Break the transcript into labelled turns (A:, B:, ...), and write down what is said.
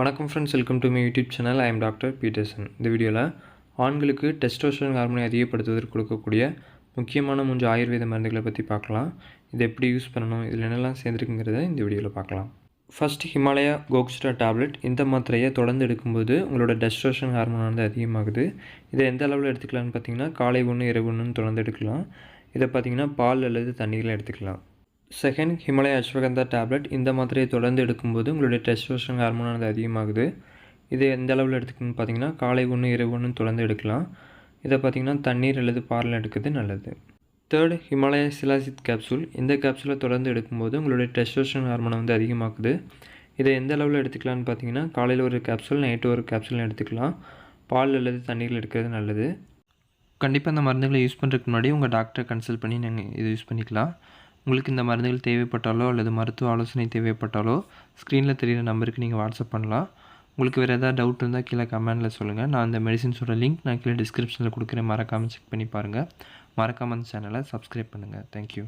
A: வணக்கம் friends welcome to my YouTube channel I am doctor Peterson இந்த வீடியோவில் ஆண்களுக்கு டெஸ்டோஸ்டரோன் ஹார்மோனை அதிகப்படுத்துவதற்கு கொடுக்கக்கூடிய முக்கியமான மூன்று ஆயுர்வேத மருந்துகளை பற்றி பார்க்கலாம். இதை எப்படி யூஸ் பண்ணணும் இதில் என்னெல்லாம் சேர்ந்துருக்குங்கிறத இந்த வீடியோவில் பார்க்கலாம். ஃபஸ்ட் ஹிமாலயா கோக்ஸ்டா டேப்லெட் இந்த மாத்திரையை தொடர்ந்து எடுக்கும்போது உங்களோட டெஸ்ட்ரோஷன் ஹார்மோன் வந்து அதிகமாகுது. இதை எந்த அளவில் எடுத்துக்கலாம்னு பார்த்தீங்கன்னா காலை ஒன்று இரவு ஒன்றுன்னு தொடர்ந்து எடுக்கலாம். இதை பார்த்தீங்கன்னா பால் அல்லது தண்ணீரில் எடுத்துக்கலாம். செகண்ட் ஹிமலய அஸ்வகந்தா டேப்லெட் இந்த மாத்திரையை தொடர்ந்து எடுக்கும்போது உங்களுடைய டெஸ்ட்ரோஷன் ஹார்மோனானது அதிகமாகுது. இது எந்த அளவில் எடுத்துக்கணும்னு பார்த்தீங்கன்னா காலை ஒன்று இரவு ஒன்று தொடர்ந்து எடுக்கலாம். இதை பார்த்தீங்கன்னா தண்ணீர் அல்லது பாலில் எடுக்கிறது நல்லது. தேர்ட் ஹிமாலய சிலாசித் கேப்சூல் இந்த கேப்சூலை தொடர்ந்து எடுக்கும்போது உங்களுடைய டெஸ்ட்ரோஷன் ஹார்மோனை வந்து அதிகமாக்குது. இதை எந்த அளவில் எடுத்துக்கலாம்னு பார்த்தீங்கன்னா காலையில் ஒரு கேப்சூல் நைட்டு ஒரு கேப்சூல் எடுத்துக்கலாம். பால் அல்லது தண்ணீரில் எடுக்கிறது நல்லது. கண்டிப்பாக இந்த மருந்துகளை யூஸ் பண்ணுறதுக்கு முன்னாடி உங்கள் டாக்டரை கன்சல்ட் பண்ணி நீங்கள் இது யூஸ் பண்ணிக்கலாம். உங்களுக்கு இந்த மருந்துகள் தேவைப்பட்டாலோ அல்லது மருத்துவ ஆலோசனை தேவைப்பட்டாலோ ஸ்க்ரீனில் தெரியிற நம்பருக்கு நீங்கள் வாட்ஸ்அப் பண்ணலாம். உங்களுக்கு வேறு ஏதாவது டவுட் இருந்தால் கீழே கமெண்டில் சொல்லுங்கள் நான் அந்த மெடிசின்ஸோட லிங்க் நான் கீழே டிஸ்கிரிப்ஷனில் கொடுக்குறேன். மறக்காமல் செக் பண்ணி பாருங்கள் மறக்காமல் அந்த சேனலை சப்ஸ்கிரைப் பண்ணுங்கள் தேங்க்யூ